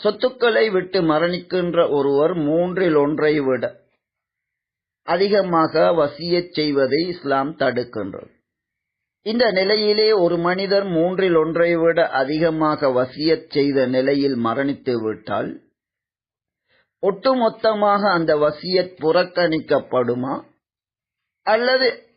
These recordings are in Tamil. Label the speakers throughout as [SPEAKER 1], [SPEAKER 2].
[SPEAKER 1] சொத்துக்களை விட்டு மரணிக்கின்ற ஒருவர் மூன்றில் ஒன்றை விட அதிகமாக வசியச் செய்வதை இஸ்லாம் தடுக்கின்றது. இந்த நிலையிலே ஒரு மனிதர் மூன்றில் ஒன்றை விட அதிகமாக வசியச் செய்த நிலையில் மரணித்து விட்டால் ஒட்டுமொத்தமாக அந்த வசியத் புறக்கணிக்கப்படுமா? அல்லது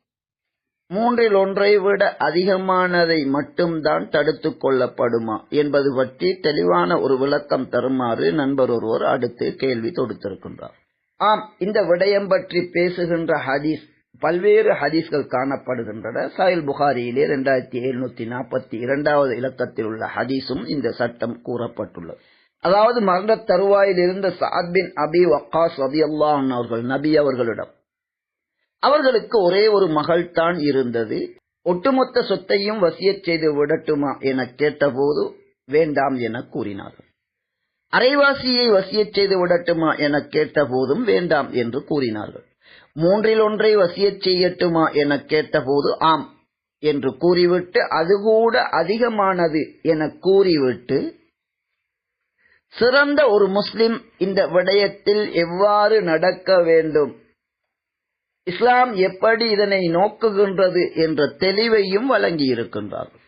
[SPEAKER 1] மூன்றில் ஒன்றை விட அதிகமானதை மட்டும்தான் தடுத்துக் கொள்ளப்படுமா என்பது பற்றி தெளிவான ஒரு விளக்கம் தருமாறு நண்பர் ஒருவர் அடுத்து கேள்வி தொடுத்திருக்கின்றார். ஆம் இந்த விடயம் பற்றி பேசுகின்ற ஹதீஸ் பல்வேறு ஹதீஸ்கள் காணப்படுகின்றன. சாயில் புகாரியிலே இரண்டாயிரத்தி எழுநூத்தி நாற்பத்தி இரண்டாவது இலக்கத்தில் உள்ள ஹதீஸும் இந்த சட்டம் கூறப்பட்டுள்ளது. அதாவது மரண தருவாயில் இருந்த சாத் பின் அபி வக்காஸ் ரதி அவர்கள் நபி அவர்களிடம் அவர்களுக்கு ஒரே ஒரு மகள் தான் இருந்தது. ஒட்டுமொத்த சொத்தையும் வசியச் செய்து விடட்டுமா என கேட்டபோது வேண்டாம் என கூறினார்கள் அரைவாசியை வசியச் செய்து விடட்டுமா என கேட்டபோதும் வேண்டாம் என்று கூறினார்கள். மூன்றில் ஒன்றை வசியச் செய்யட்டுமா என கேட்டபோது ஆம் என்று கூறிவிட்டு அது கூட அதிகமானது என கூறிவிட்டு சிறந்த ஒரு முஸ்லிம் இந்த விடயத்தில் எவ்வாறு நடக்க வேண்டும்? இஸ்லாம் எப்படி இதனை நோக்குகின்றது என்ற தெளிவையும் வழங்கி இருக்கின்றார்கள்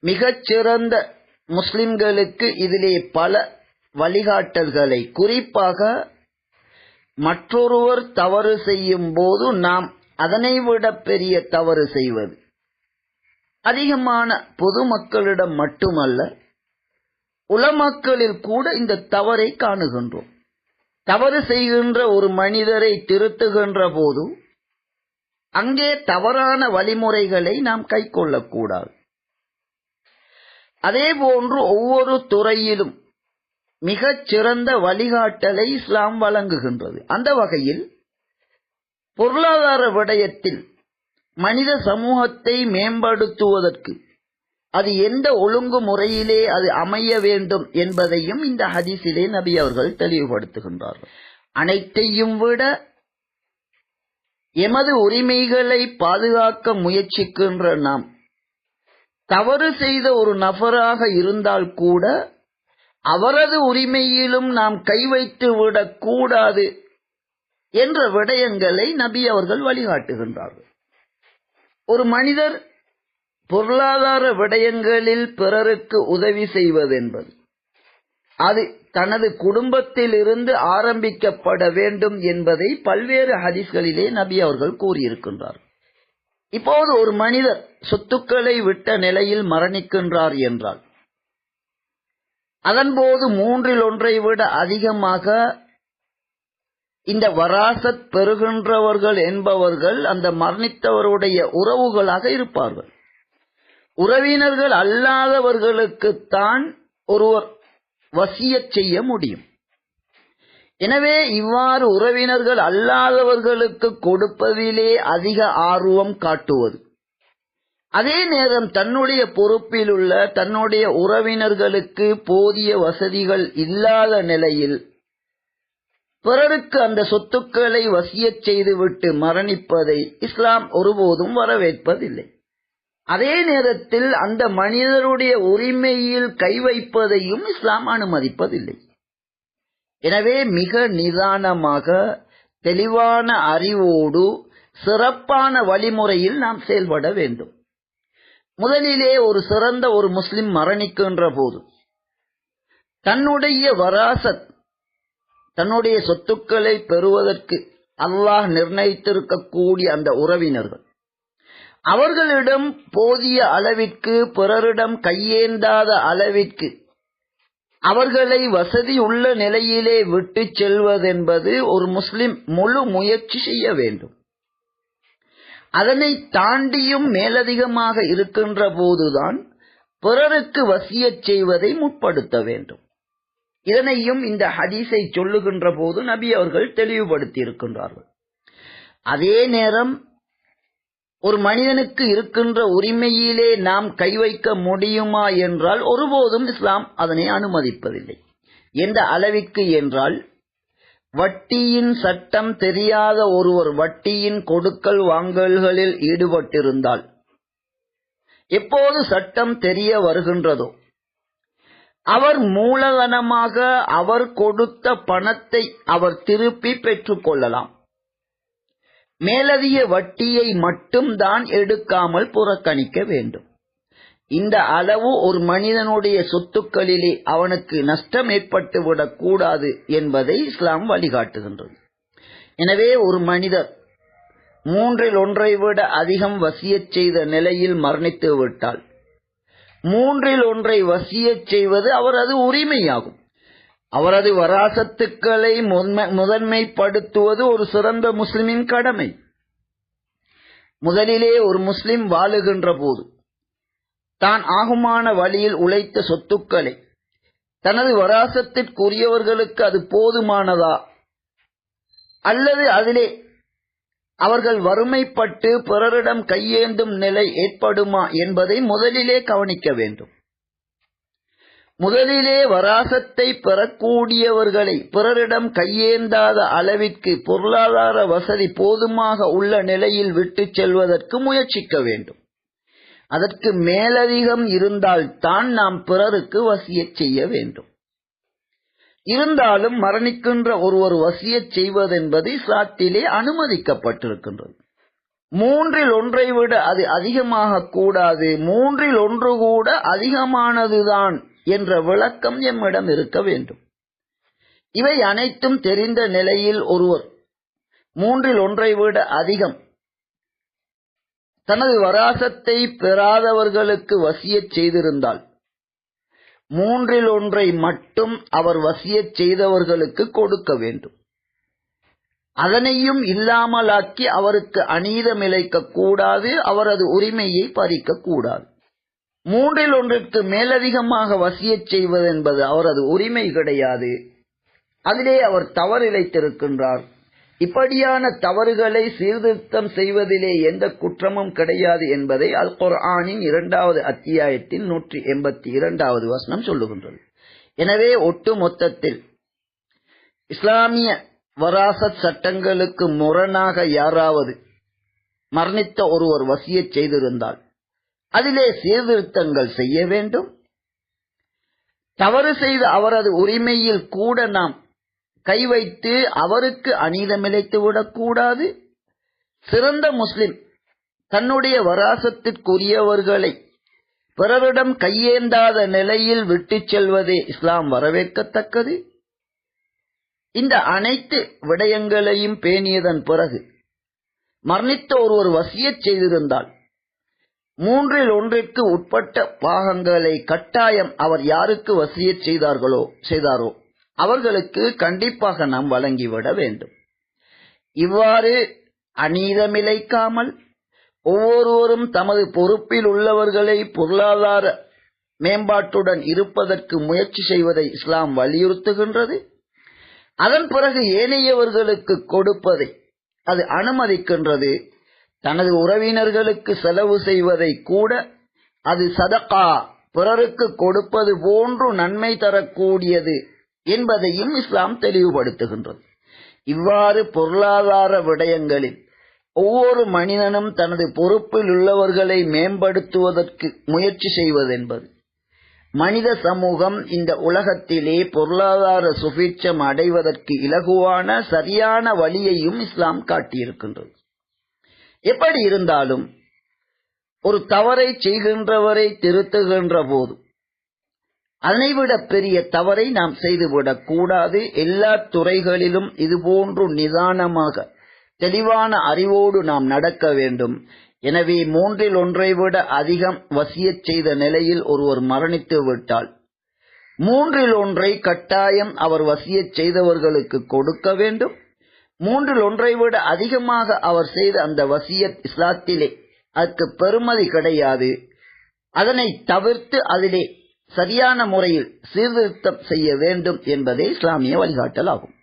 [SPEAKER 1] மிகச் சிறந்த முஸ்லிம்களுக்கு இதிலே பல வழிகாட்டல்களை குறிப்பாக மற்றொருவர் தவறு செய்யும் போது நாம் அதனை விட பெரிய தவறு செய்வது. அதிகமான பொதுமக்களிடம் மட்டுமல்ல உலமக்களில் கூட இந்த தவறை காணுகின்றோம். தவறு செய்கின்ற ஒரு மனிதரை திருத்துகின்ற போது அங்கே தவறான வழிமுறைகளை நாம் கை கொள்ளக்கூடாது. அதே போன்று ஒவ்வொரு துறையிலும் மிகச் சிறந்த வழிகாட்டலை இஸ்லாம் வழங்குகின்றது. அந்த வகையில் பொருளாதார விடயத்தில் மனித சமூகத்தை மேம்படுத்துவதற்கு அது எந்த ஒழுங்கு முறையிலே அது அமைய வேண்டும் என்பதையும் இந்த ஹதீஸிலே நபி அவர்கள் தெளிவுபடுத்துகின்றார்கள். அனைத்தையும் விட எமது உரிமைகளை பாதுகாக்க முயற்சிக்கின்ற நாம் தவறு செய்த ஒரு நபராக இருந்தால் கூட அவரது உரிமையிலும் நாம் கை வைத்து விடக்கூடாது என்ற விடயங்களை நபி அவர்கள் வழிகாட்டுகின்றார்கள். ஒரு மனிதர் பொருளாதார விடயங்களில் பிறருக்கு உதவி செய்வதென்பது அது தனது குடும்பத்தில் இருந்து ஆரம்பிக்கப்பட வேண்டும் என்பதை பல்வேறு ஹதீஸ்களிலே நபி அவர்கள் கூறியிருக்கின்றார். இப்போது ஒரு மனிதர் சொத்துக்களை விட்ட நிலையில் மரணிக்கின்றார் என்றால் அதன்போது மூன்றில் ஒன்றை விட அதிகமாக இந்த வராசத் பெறுகின்றவர்கள் என்பவர்கள் அந்த மரணித்தவருடைய உறவுகளாக இருப்பார்கள். உறவினர்கள் அல்லாதவர்களுக்குத்தான் ஒருவர் வசியச் செய்ய முடியும். எனவே இவ்வாறு உறவினர்கள் அல்லாதவர்களுக்கு கொடுப்பதிலே அதிக ஆர்வம் காட்டுவது. அதே நேரம் தன்னுடைய பொறுப்பில் உள்ள தன்னுடைய உறவினர்களுக்கு போதிய வசதிகள் இல்லாத நிலையில் பிறருக்கு அந்த சொத்துக்களை வசியச் செய்துவிட்டு மரணிப்பதை இஸ்லாம் ஒருபோதும் வரவேற்பதில்லை. அதே நேரத்தில் அந்த மனிதருடைய உரிமையில் கை வைப்பதையும் இஸ்லாம் அனுமதிப்பதில்லை. எனவே மிக நிதானமாக தெளிவான அறிவோடு சிறப்பான வழிமுறையில் நாம் செயல்பட வேண்டும். முதலிலே ஒரு சிறந்த ஒரு முஸ்லிம் மரணிக்கின்ற போது தன்னுடைய வராசத் தன்னுடைய சொத்துக்களை பெறுவதற்கு அல்லாஹ் நிர்ணயித்திருக்கக்கூடிய அந்த உறவினர்கள் அவர்களிடம் போதிய அளவிற்கு பிறரிடம் கையேந்தாத அளவிற்கு அவர்களை வசதி உள்ள நிலையிலே விட்டு செல்வதென்பது ஒரு முஸ்லிம் முழு முயற்சி செய்ய வேண்டும். அதனை தாண்டியும் மேலதிகமாக இருக்கின்ற போதுதான் பிறருக்கு வசியச் செய்வதை முற்படுத்த வேண்டும். இதனையும் இந்த ஹதீஸை சொல்லுகின்ற போது நபி அவர்கள் தெளிவுபடுத்தி இருக்கின்றார்கள் அதே நேரம் ஒரு மனிதனுக்கு இருக்கின்ற உரிமையிலே நாம் கை வைக்க முடியுமா என்றால் ஒருபோதும் இஸ்லாம் அதனை அனுமதிப்பதில்லை. எந்த அளவிற்கு என்றால் வட்டியின் சட்டம் தெரியாத ஒருவர் வட்டியின் கொடுக்கல் வாங்கல்களில் ஈடுபட்டிருந்தால் எப்போது சட்டம் தெரிய வருகின்றதோ அவர் மூலதனமாக அவர் கொடுத்த பணத்தை அவர் திருப்பி பெற்றுக் கொள்ளலாம். மேலதிக வட்டியை மட்டும்தான் எடுக்காமல் புறக்கணிக்க வேண்டும். இந்த அளவு ஒரு மனிதனுடைய சொத்துக்களிலே அவனுக்கு நஷ்டம் ஏற்பட்டுவிடக் கூடாது என்பதை இஸ்லாம் வழிகாட்டுகின்றது. எனவே ஒரு மனிதர் மூன்றில் ஒன்றை விட அதிகம் வசியச் செய்த நிலையில் மரணித்து விட்டால் மூன்றில் ஒன்றை வசியச் செய்வது அவரது உரிமையாகும். அவரது வராசத்துக்களை முதன்மைப்படுத்துவது ஒரு சிறந்த முஸ்லிமின் கடமை. முதலிலே ஒரு முஸ்லிம் வாழுகின்ற போது தான் ஆகுமான வழியில் உழைத்த சொத்துக்களை தனது வராசத்திற்குரியவர்களுக்கு அது போதுமானதா? அல்லது அதிலே அவர்கள் வறுமைப்பட்டு பிறரிடம் கையேந்தும் நிலை ஏற்படுமா என்பதை முதலிலே கவனிக்க வேண்டும். முதலிலே வராசத்தை பெறக்கூடியவர்களை பிறரிடம் கையேந்தாத அளவிற்கு பொருளாதார வசதி போதுமாக உள்ள நிலையில் விட்டுச் செல்வதற்கு முயற்சிக்க வேண்டும். அதற்கு மேலதிகம் இருந்தால் தான் நாம் பிறருக்கு வசியச் செய்ய வேண்டும். இருந்தாலும் மரணிக்கின்ற ஒருவர் வசியச் செய்வதென்பது இஸ்லாத்திலே அனுமதிக்கப்பட்டிருக்கின்றது. மூன்றில் ஒன்றை விட அது அதிகமாக கூடாது. மூன்றில் ஒன்று கூட அதிகமானதுதான். என்ற விளக்கம் எம்மிடம் இருக்க வேண்டும். இவை அனைத்தும் தெரிந்த நிலையில் ஒருவர் மூன்றில் ஒன்றை விட அதிகம் தனது வராசத்தை பெறாதவர்களுக்கு வசியச் செய்திருந்தால் மூன்றில் ஒன்றை மட்டும் அவர் வசியச் செய்தவர்களுக்கு கொடுக்க வேண்டும். அதனையும் இல்லாமலாக்கி அவருக்கு அநீதம் இழைக்க கூடாது அவரது உரிமையை பறிக்க கூடாது மூன்றில் ஒன்றிற்கு மேலதிகமாக வசியச் செய்வதென்பது அவரது உரிமை கிடையாது. அதிலே அவர் தவறிழைத்திருக்கின்றார் இப்படியான தவறுகளை சீர்திருத்தம் செய்வதிலே எந்த குற்றமும் கிடையாது என்பதை அல் குர்ஆனின் இரண்டாவது அத்தியாயத்தின் நூற்றி எண்பத்தி இரண்டாவது வசனம் சொல்லுகின்றது. எனவே ஒட்டு மொத்தத்தில் இஸ்லாமிய வராசத் சட்டங்களுக்கு முரணாக யாராவது மரணித்த ஒருவர் வசியச் செய்திருந்தால் அதிலே சீர்திருத்தங்கள் செய்ய வேண்டும். தவறு செய்த அவரது உரிமையில் கூட நாம் கை வைத்து அவருக்கு அநீதமிழைத்து விடக்கூடாது. சிறந்த முஸ்லிம் தன்னுடைய வராசத்திற்குரியவர்களை பிறரிடம் கையேந்தாத நிலையில் விட்டு செல்வதே இஸ்லாம் வரவேற்கத்தக்கது. இந்த அனைத்து விடயங்களையும் பேணியதன் பிறகு மரணித்த ஒருவர் வசியச் செய்திருந்தால் மூன்றில் ஒன்றிற்கு உட்பட்ட பாகங்களை கட்டாயம் அவர் யாருக்கு வசியச் செய்தார்களோ செய்தாரோ அவர்களுக்கு கண்டிப்பாக நாம் வழங்கிவிட வேண்டும். இவ்வாறு அநீதமிழைக்காமல் ஒவ்வொருவரும் தமது பொறுப்பில் உள்ளவர்களை பொருளாதார மேம்பாட்டுடன் இருப்பதற்கு முயற்சி செய்வதை இஸ்லாம் வலியுறுத்துகின்றது. அதன் பிறகு ஏனையவர்களுக்கு கொடுப்பதை அது அனுமதிக்கின்றது. தனது உறவினர்களுக்கு செலவு செய்வதை கூட அது சதகா பிறருக்கு கொடுப்பது போன்று நன்மை தரக்கூடியது என்பதையும் இஸ்லாம் தெளிவுபடுத்துகின்றது. இவ்வாறு பொருளாதார விடயங்களில் ஒவ்வொரு மனிதனும் தனது பொறுப்பில் உள்ளவர்களை மேம்படுத்துவதற்கு முயற்சி செய்வதென்பது. மனித சமூகம் இந்த உலகத்திலே பொருளாதார சுபீட்சம் அடைவதற்கு இலகுவான சரியான வழியையும் இஸ்லாம் காட்டியிருக்கின்றது. எப்படி இருந்தாலும் ஒரு தவறை செய்கின்றவரை திருத்துகின்ற போது அதனைவிட பெரிய தவறை நாம் செய்துவிடக் கூடாது. எல்லா துறைகளிலும் இதுபோன்று நிதானமாக தெளிவான அறிவோடு நாம் நடக்க வேண்டும். எனவே மூன்றில் ஒன்றை விட அதிகம் வசியச் செய்த நிலையில் ஒருவர் மரணித்து விட்டால் மூன்றில் ஒன்றை கட்டாயம் அவர் வசியச் செய்தவர்களுக்கு கொடுக்க வேண்டும். மூன்றில் ஒன்றை விட அதிகமாக அவர் செய்த அந்த வசியத் இஸ்லாத்திலே அதற்கு பெருமதி கிடையாது. அதனை தவிர்த்து அதிலே சரியான முறையில் சீர்திருத்தம் செய்ய வேண்டும் என்பதே இஸ்லாமிய வழிகாட்டல் ஆகும்.